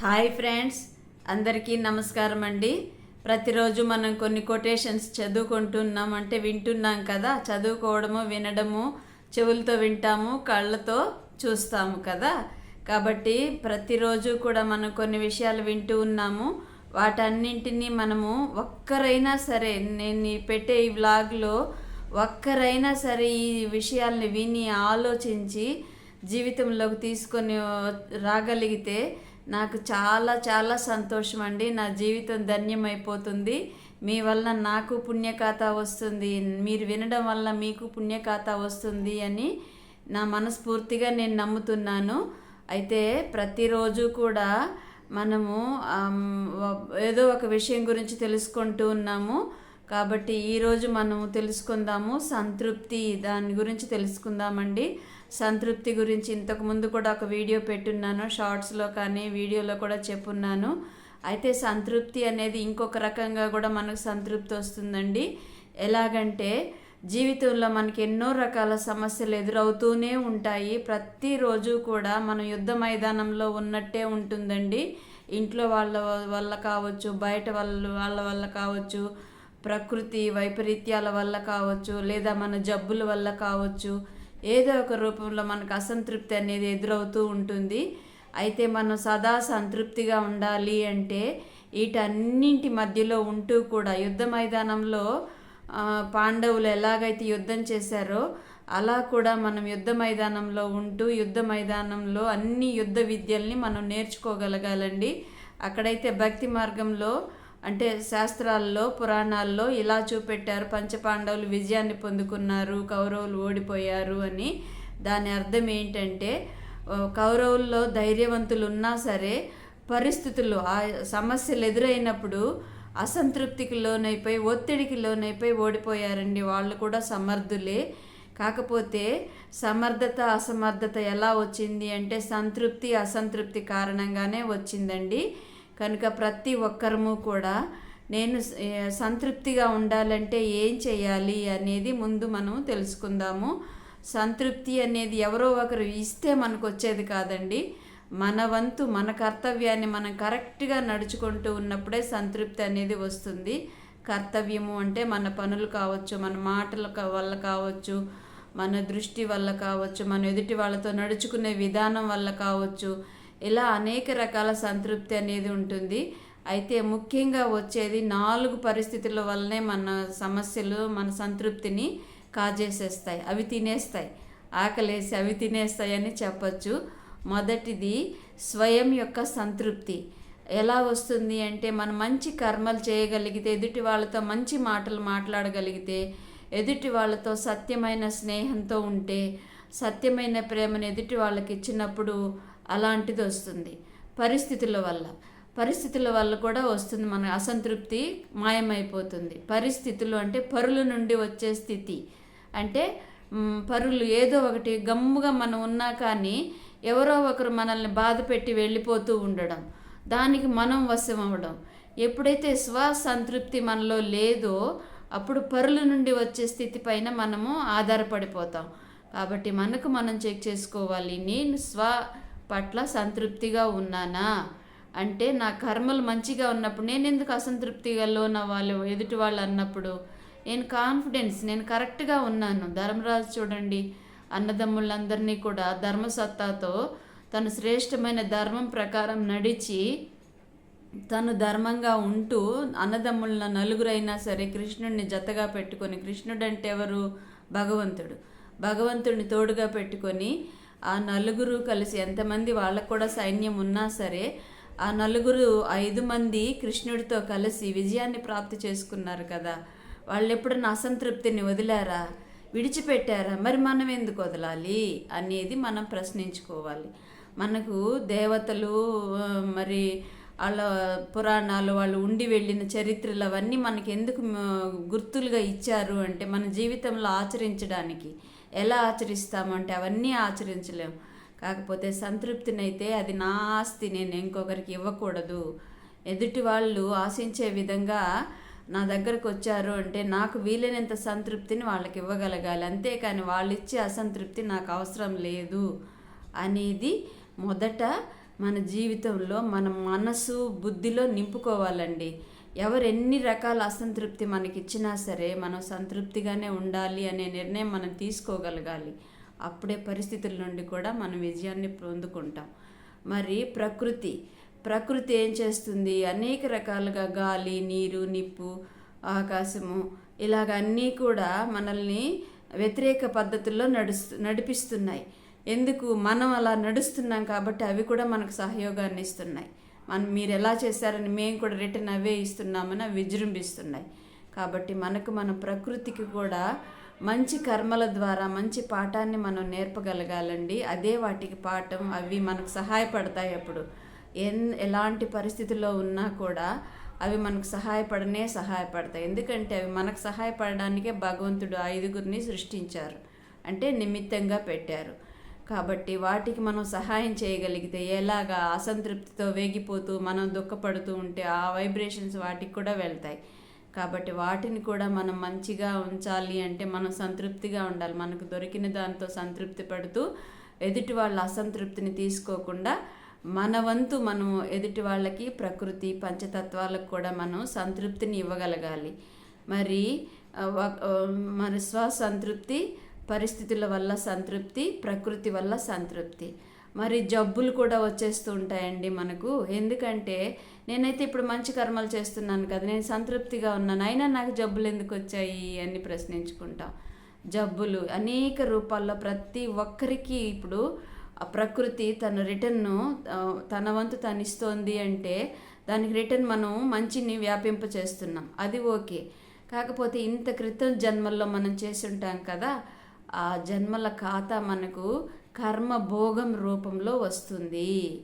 Hi friends అందరికీ నమస్కారం అండి. ప్రతిరోజు మనం కొన్ని కొటేషన్స్ చదువుకుంటున్నాం అంటే వింటున్నాం కదా. చదువుకోవడము వినడము చెవులతో వింటాము కళ్ళతో చూస్తాము కదా. కాబట్టి ప్రతిరోజు కూడా మనం కొన్ని విషయాలు వింటూ ఉన్నాము. వాటన్నింటినీ మనము ఒక్కరైనా సరే నేను పెట్టే ఈ వ్లాగ్లో ఒక్కరైనా సరే ఈ విషయాల్ని విని ఆలోచించి జీవితంలోకి తీసుకొని రాగలిగితే నాకు చాలా చాలా సంతోషం అండి నా జీవితం ధన్యమైపోతుంది. మీ వల్ల నాకు పుణ్యఖాత వస్తుంది. మీరు వినడం వల్ల మీకు పుణ్యఖాత వస్తుంది అని నా మనస్ఫూర్తిగా నేను నమ్ముతున్నాను. అయితే ప్రతిరోజు కూడా మనము ఏదో ఒక విషయం గురించి తెలుసుకుంటూ ఉన్నాము. కాబట్టి ఈరోజు మనము తెలుసుకుందాము సంతృప్తి దాని గురించి తెలుసుకుందామండి. సంతృప్తి గురించి ఇంతకు ముందు కూడా ఒక వీడియో పెట్టున్నాను షార్ట్స్లో కానీ వీడియోలో కూడా చెప్పున్నాను. అయితే సంతృప్తి అనేది ఇంకొక రకంగా కూడా మనకు సంతృప్తి వస్తుందండి. ఎలాగంటే జీవితంలో మనకి ఎన్నో రకాల సమస్యలు ఎదురవుతూనే ఉంటాయి. ప్రతిరోజు కూడా మనం యుద్ధ మైదానంలో ఉన్నట్టే ఉంటుందండి. ఇంట్లో వాళ్ళ వల్ల కావచ్చు బయట వాళ్ళ వాళ్ళ వల్ల కావచ్చు ప్రకృతి వైపరీత్యాల వల్ల కావచ్చు లేదా మన జబ్బుల వల్ల కావచ్చు ఏదో ఒక రూపంలో మనకు అసంతృప్తి అనేది ఎదురవుతూ ఉంటుంది. అయితే మనం సదా సంతృప్తిగా ఉండాలి అంటే వీటన్నింటి మధ్యలో ఉంటూ కూడా యుద్ధ మైదానంలో పాండవులు ఎలాగైతే యుద్ధం చేశారో అలా కూడా మనం యుద్ధ మైదానంలో ఉంటూ యుద్ధ మైదానంలో అన్ని యుద్ధ విద్యల్ని మనం నేర్చుకోగలగాలండి. అక్కడైతే భక్తి మార్గంలో అంటే శాస్త్రాల్లో పురాణాల్లో ఇలా చూపెట్టారు. పంచపాండవులు విజయాన్ని పొందుకున్నారు కౌరవులు ఓడిపోయారు అని. దాని అర్థం ఏంటంటే కౌరవుల్లో ధైర్యవంతులు ఉన్నా సరే పరిస్థితులు ఆ సమస్యలు ఎదురైనప్పుడు అసంతృప్తికి లోనైపోయి ఒత్తిడికి లోనైపోయి ఓడిపోయారండి వాళ్ళు కూడా సమర్థులే. కాకపోతే సమర్థత అసమర్థత ఎలా వచ్చింది అంటే సంతృప్తి అసంతృప్తి కారణంగానే వచ్చిందండి. కనుక ప్రతి ఒక్కరము కూడా నేను సంతృప్తిగా ఉండాలంటే ఏం చేయాలి అనేది ముందు మనం తెలుసుకుందాము. సంతృప్తి అనేది ఎవరో ఒకరు ఇస్తే మనకు వచ్చేది కాదండి. మన వంతు మన కర్తవ్యాన్ని మనం కరెక్ట్గా నడుచుకుంటూ ఉన్నప్పుడే సంతృప్తి అనేది వస్తుంది. కర్తవ్యము అంటే మన పనులు కావచ్చు మన మాటల వల్ల కావచ్చు మన దృష్టి వల్ల కావచ్చు మన ఎదుటి వాళ్ళతో నడుచుకునే విధానం వల్ల కావచ్చు ఇలా అనేక రకాల సంతృప్తి అనేది ఉంటుంది. అయితే ముఖ్యంగా వచ్చేది నాలుగు పరిస్థితుల వల్లనే మన సమస్యలు మన సంతృప్తిని కాజేసేస్తాయి. అవి తినేస్తాయి. ఆకలేసి అవి తినేస్తాయని చెప్పచ్చు. మొదటిది స్వయం యొక్క సంతృప్తి. ఎలా వస్తుంది అంటే మనం మంచి కర్మలు చేయగలిగితే ఎదుటి వాళ్ళతో మంచి మాటలు మాట్లాడగలిగితే ఎదుటి వాళ్ళతో సత్యమైన స్నేహంతో ఉంటే సత్యమైన ప్రేమను ఎదుటి వాళ్ళకి ఇచ్చినప్పుడు అలాంటిది వస్తుంది. పరిస్థితుల వల్ల. పరిస్థితుల వల్ల కూడా వస్తుంది మన అసంతృప్తి మాయమైపోతుంది. పరిస్థితులు అంటే పరుల నుండి వచ్చే స్థితి. అంటే పరులు ఏదో ఒకటి గమ్ముగా మనం ఉన్నా కానీ ఎవరో ఒకరు మనల్ని బాధ పెట్టి వెళ్ళిపోతూ ఉండడం. దానికి మనం వశం అవ్వడం. ఎప్పుడైతే స్వ సంతృప్తి మనలో లేదో అప్పుడు పరుల నుండి వచ్చే స్థితి పైన మనము ఆధారపడిపోతాం. కాబట్టి మనకు మనం చెక్ చేసుకోవాలి. నేను స్వ పట్ల సంతృప్తిగా ఉన్నానా? అంటే నా కర్మలు మంచిగా ఉన్నప్పుడు నేను ఎందుకు అసంతృప్తిగా లోనవ్వాలి? ఎదుటి వాళ్ళు అన్నప్పుడు నేను కాన్ఫిడెన్స్ నేను కరెక్ట్గా ఉన్నాను. ధర్మరాజు చూడండి అన్నదమ్ములందరినీ కూడా ధర్మసత్తాతో తను శ్రేష్టమైన ధర్మం ప్రకారం నడిచి తను ధర్మంగా ఉంటూ అన్నదమ్ముల నలుగురైనా సరే కృష్ణుడిని జతగా పెట్టుకొని కృష్ణుడు అంటే ఎవరు? భగవంతుడు. భగవంతుడిని తోడుగా పెట్టుకొని ఆ నలుగురు కలిసి ఎంతమంది వాళ్ళకు కూడా సైన్యం ఉన్నా సరే ఆ నలుగురు ఐదు మంది కృష్ణుడితో కలిసి విజయాన్ని ప్రాప్తి చేసుకున్నారు కదా. వాళ్ళు ఎప్పుడన్నా అసంతృప్తిని వదిలారా? విడిచిపెట్టారా? మరి మనం ఎందుకు వదలాలి అనేది మనం ప్రశ్నించుకోవాలి. మనకు దేవతలు మరి వాళ్ళ పురాణాలు వాళ్ళు ఉండి వెళ్ళిన చరిత్రలు అవన్నీ మనకి ఎందుకు గుర్తులుగా ఇచ్చారు అంటే మన జీవితంలో ఆచరించడానికి. ఎలా ఆచరిస్తామంటే అవన్నీ ఆచరించలేం. కాకపోతే సంతృప్తినైతే అది నా ఆస్తి నేను ఇంకొకరికి ఇవ్వకూడదు. ఎదుటి వాళ్ళు ఆశించే విధంగా నా దగ్గరకు వచ్చారు అంటే నాకు వీలైనంత సంతృప్తిని వాళ్ళకి ఇవ్వగలగాలి. అంతేకాని వాళ్ళు ఇచ్చే అసంతృప్తి నాకు అవసరం లేదు అనేది మొదట మన జీవితంలో మన మనసు బుద్ధిలో నింపుకోవాలండి. ఎవరు ఎన్ని రకాల అసంతృప్తి మనకి ఇచ్చినా సరే మనం సంతృప్తిగానే ఉండాలి అనే నిర్ణయం మనం తీసుకోగలగాలి. అప్పుడే పరిస్థితుల నుండి కూడా మనం విజయాన్ని పొందుకుంటాం. మరి ప్రకృతి ప్రకృతి ఏం చేస్తుంది? అనేక రకాలుగా గాలి నీరు నిప్పు ఆకాశము ఇలాగ అన్నీ కూడా మనల్ని వ్యతిరేక పద్ధతుల్లో నడుస్తు నడిపిస్తున్నాయి. ఎందుకు? మనం అలా నడుస్తున్నాం కాబట్టి అవి కూడా మనకు సహయోగాన్ని ఇస్తున్నాయి. మనం మీరు ఎలా చేశారని మేము కూడా రిటర్న్ అవే ఇస్తున్నామని విజృంభిస్తున్నాయి. కాబట్టి మనకు మన ప్రకృతికి కూడా మంచి కర్మల ద్వారా మంచి పాఠాన్ని మనం నేర్పగలగాలండి. అదే వాటికి పాఠం అవి మనకు సహాయపడతాయి అప్పుడు. ఎన్ ఎలాంటి పరిస్థితుల్లో ఉన్నా కూడా అవి మనకు సహాయపడనే సహాయపడతాయి. ఎందుకంటే అవి మనకు సహాయపడడానికే భగవంతుడు ఐదుగురిని సృష్టించారు. అంటే నిమిత్తంగా పెట్టారు. కాబట్టి వాటికి మనం సహాయం చేయగలిగితే ఎలాగా అసంతృప్తితో వేగిపోతూ మనం దుఃఖపడుతూ ఉంటే ఆ వైబ్రేషన్స్ వాటికి కూడా వెళ్తాయి. కాబట్టి వాటిని కూడా మనం మంచిగా ఉంచాలి అంటే మనం సంతృప్తిగా ఉండాలి. మనకు దొరికిన దాంతో సంతృప్తి పడుతూ ఎదుటి వాళ్ళ అసంతృప్తిని తీసుకోకుండా మన వంతు మనం ఎదుటి వాళ్ళకి ప్రకృతి పంచతత్వాలకు కూడా మనం సంతృప్తిని ఇవ్వగలగాలి. మరి మన స్వసంతృప్తి పరిస్థితుల వల్ల సంతృప్తి ప్రకృతి వల్ల సంతృప్తి. మరి జబ్బులు కూడా వచ్చేస్తూ ఉంటాయండి మనకు. ఎందుకంటే నేనైతే ఇప్పుడు మంచి కర్మలు చేస్తున్నాను కదా నేను సంతృప్తిగా ఉన్నాను. అయినా నాకు జబ్బులు ఎందుకు వచ్చాయి అని ప్రశ్నించుకుంటాం. జబ్బులు అనేక రూపాల్లో ప్రతి ఒక్కరికి ఇప్పుడు ప్రకృతి తన రిటర్న్ను తన వంతు తను ఇస్తోంది అంటే దానికి రిటర్న్ మనం మంచిని వ్యాపింప చేస్తున్నాం. అది ఓకే. కాకపోతే ఇంత క్రితం జన్మల్లో మనం చేసి ఉంటాం కదా ఆ జన్మల ఖాతా మనకు కర్మ భోగం రూపంలో వస్తుంది.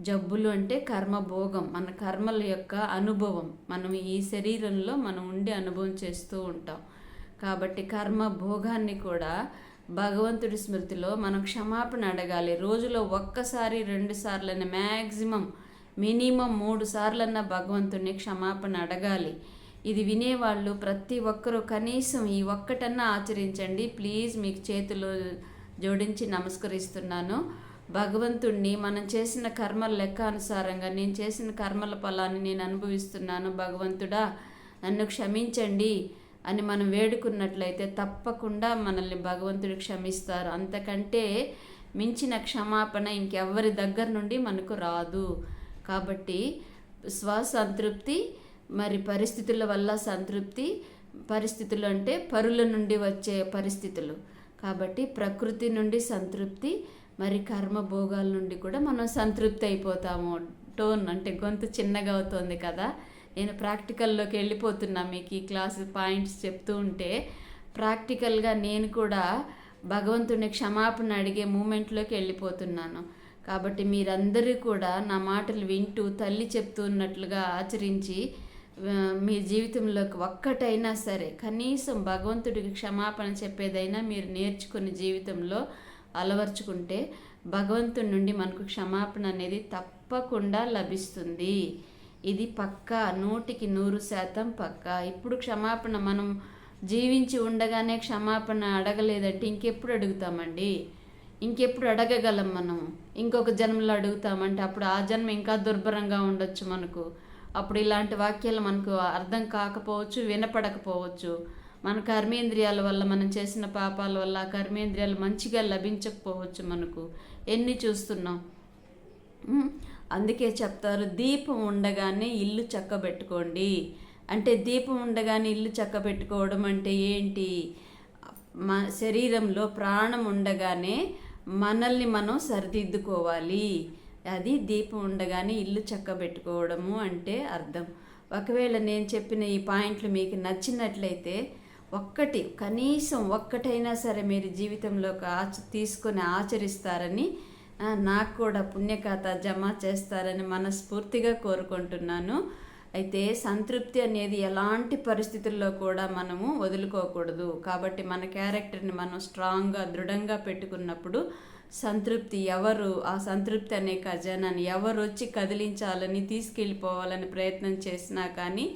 జబ్బులు అంటే కర్మ భోగం మన కర్మల యొక్క అనుభవం. మనం ఈ శరీరంలో మనం ఉండి అనుభవం చేస్తూ ఉంటాం. కాబట్టి కర్మ భోగాన్ని కూడా భగవంతుడి స్మృతిలో మనం క్షమాపణ అడగాలి. రోజులో ఒక్కసారి రెండు సార్లన్న మ్యాక్సిమం మినిమం మూడు సార్లన్నా భగవంతుడిని క్షమాపణ అడగాలి. ఇది వినేవాళ్ళు ప్రతి ఒక్కరూ కనీసం ఈ ఒక్కటన్నా ఆచరించండి. ప్లీజ్ మీకు చేతులు జోడించి నమస్కరిస్తున్నాను. భగవంతుణ్ణి మనం చేసిన కర్మల లెక్క అనుసారంగా నేను చేసిన కర్మల ఫలాన్ని నేను అనుభవిస్తున్నాను. భగవంతుడా నన్ను క్షమించండి అని మనం వేడుకున్నట్లయితే తప్పకుండా మనల్ని భగవంతుడు క్షమిస్తారు. అంతకంటే మించిన క్షమాపణ ఇంకెవ్వరి దగ్గర నుండి మనకు రాదు. కాబట్టి స్వసంతృప్తి మరి పరిస్థితుల వల్ల సంతృప్తి పరిస్థితులు అంటే పరుల నుండి వచ్చే పరిస్థితులు. కాబట్టి ప్రకృతి నుండి సంతృప్తి మరి కర్మ భోగాల నుండి కూడా మనం సంతృప్తి అయిపోతాము. టోన్ అంటే గొంతు చిన్నగా అవుతుంది కదా. నేను ప్రాక్టికల్లోకి వెళ్ళిపోతున్నా మీకు ఈ క్లాస్ పాయింట్స్ చెప్తూ ఉంటే. ప్రాక్టికల్గా నేను కూడా భగవంతుని క్షమాపణ అడిగే మూమెంట్లోకి వెళ్ళిపోతున్నాను. కాబట్టి మీరందరూ కూడా నా మాటలు వింటూ తల్లి చెప్తున్నట్లుగా ఆచరించి మీ జీవితంలోకి ఒక్కటైనా సరే కనీసం భగవంతుడికి క్షమాపణ చెప్పేదైనా మీరు నేర్చుకుని జీవితంలో అలవర్చుకుంటే భగవంతుడి నుండి మనకు క్షమాపణ అనేది తప్పకుండా లభిస్తుంది. ఇది పక్కా నూటికి నూరు శాతం పక్కా. ఇప్పుడు క్షమాపణ మనం జీవించి ఉండగానే క్షమాపణ అడగలేదంటే ఇంకెప్పుడు అడుగుతామండి? ఇంకెప్పుడు అడగగలం మనం? ఇంకొక జన్మలో అడుగుతామంటే అప్పుడు ఆ జన్మ ఇంకా దుర్భరంగా ఉండొచ్చు మనకు. అప్పుడు ఇలాంటి వాక్యాలు మనకు అర్థం కాకపోవచ్చు వినపడకపోవచ్చు. మన కర్మేంద్రియాల వల్ల మనం చేసిన పాపాల వల్ల కర్మేంద్రియాలు మంచిగా లభించకపోవచ్చు మనకు. ఎన్ని చూస్తున్నాం? అందుకే చెప్తారు దీపం ఉండగానే ఇల్లు చక్కబెట్టుకోండి. అంటే దీపం ఉండగానే ఇల్లు చక్కబెట్టుకోవడం అంటే ఏంటి? మా శరీరంలో ప్రాణం ఉండగానే మనల్ని మనం సరిదిద్దుకోవాలి. అది దీపం ఉండగానే ఇల్లు చక్కబెట్టుకోవడము అంటే అర్థం. ఒకవేళ నేను చెప్పిన ఈ పాయింట్లు మీకు నచ్చినట్లయితే ఒక్కటి కనీసం ఒక్కటైనా సరే మీరు జీవితంలోకి ఆచ తీసుకొని ఆచరిస్తారని నాకు కూడా పుణ్యఖాత జమ చేస్తారని మనస్ఫూర్తిగా కోరుకుంటున్నాను. అయితే సంతృప్తి అనేది ఎలాంటి పరిస్థితుల్లో కూడా మనము వదులుకోకూడదు. కాబట్టి మన క్యారెక్టర్ని మనం స్ట్రాంగ్గా దృఢంగా పెట్టుకున్నప్పుడు సంతృప్తి ఎవరు? ఆ సంతృప్తి అనే ఖజానాన్ని ఎవరు వచ్చి కదిలించాలని తీసుకెళ్ళిపోవాలని ప్రయత్నం చేసినా కానీ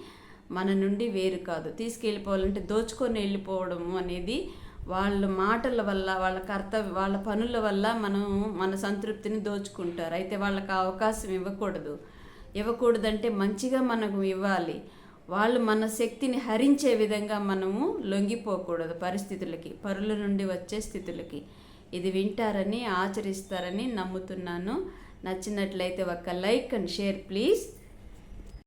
మన నుండి వేరు కాదు. తీసుకెళ్ళిపోవాలంటే దోచుకొని వెళ్ళిపోవడము అనేది వాళ్ళ మాటల వల్ల వాళ్ళ కర్తవ్య వాళ్ళ పనుల వల్ల మనం మన సంతృప్తిని దోచుకుంటారు. అయితే వాళ్ళకి అవకాశం ఇవ్వకూడదు. ఇవ్వకూడదంటే మంచిగా మనకు ఇవ్వాలి. వాళ్ళు మన శక్తిని హరించే విధంగా మనము లొంగిపోకూడదు పరిస్థితులకి పరుల నుండి వచ్చే స్థితులకి. ఇది వింటారని ఆచరిస్తారని నమ్ముతున్నాను. నచ్చినట్లయితే ఒక లైక్ అండ్ షేర్ ప్లీజ్.